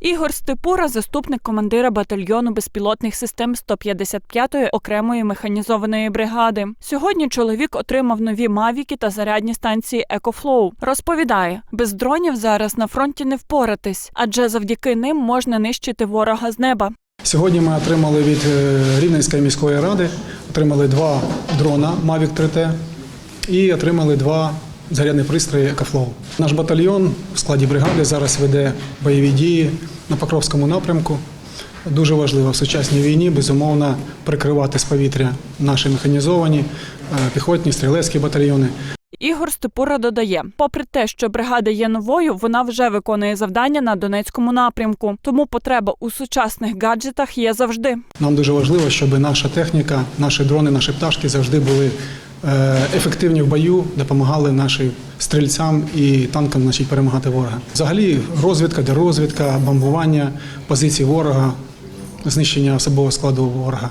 Ігор Степура, заступник командира батальйону безпілотних систем 155-ї окремої механізованої бригади. Сьогодні чоловік отримав нові мавіки та зарядні станції EcoFlow. Розповідає, без дронів зараз на фронті не впоратись, адже завдяки ним можна нищити ворога з неба. Сьогодні ми отримали від е, Рівненської міської ради отримали два дрона Mavic 3T і отримали два зарядні пристрої EcoFlow. Наш батальйон в складі бригади зараз веде бойові дії на Покровському напрямку. Дуже важливо в сучасній війні безумовно прикривати з повітря наші механізовані е, піхотні стрілецькі батальйони. Ігор Степура додає: попри те, що бригада є новою, вона вже виконує завдання на Донецькому напрямку. Тому потреба у сучасних гаджетах є завжди. Нам дуже важливо, щоб наша техніка, наші дрони, наші пташки завжди були ефективні в бою, допомагали нашим стрільцям і танкам значить, перемагати ворога. Взагалі, розвідка, дерозвідка, бомбування позицій ворога, знищення особового складу ворога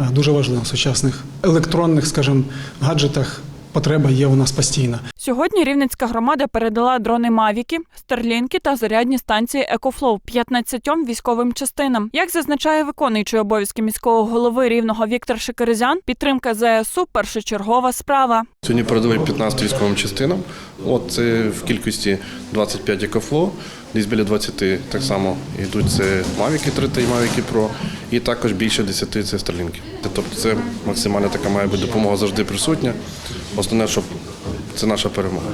е, дуже важливо в сучасних електронних, скажімо, гаджетах. Потреба є у нас постійна. Сьогодні Рівненська громада передала дрони Мавіки, Старлінки та зарядні станції EcoFlow 15 військовим частинам. Як зазначає виконуючий обов'язки міського голови рівного Віктор Шикерезян, підтримка ЗСУ першочергова справа. Сьогодні передали 15 військовим частинам. От це в кількості 25 екофло, десь біля 20 так само йдуть це Mavic 3T і Mavic Pro, і також більше 10 це Starlink. Тобто це максимальна така має бути допомога завжди присутня. Основне, щоб це наша перемога.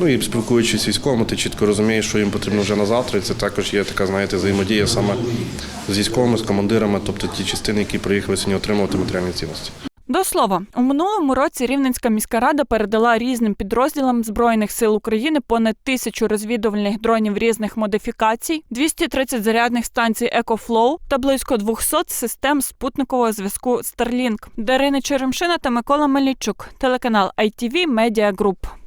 Ну і спілкуючись з військовими, ти чітко розумієш, що їм потрібно вже на завтра. І це також є така, знаєте, взаємодія саме з військовими, з командирами, тобто ті частини, які приїхали сьогодні отримувати матеріальні цінності. До слова, у минулому році Рівненська міська рада передала різним підрозділам збройних сил України понад тисячу розвідувальних дронів різних модифікацій, 230 зарядних станцій EcoFlow та близько 200 систем спутникового зв'язку Starlink. Дарина Черемшина та Микола Мелічук, телеканал ITV Media Group.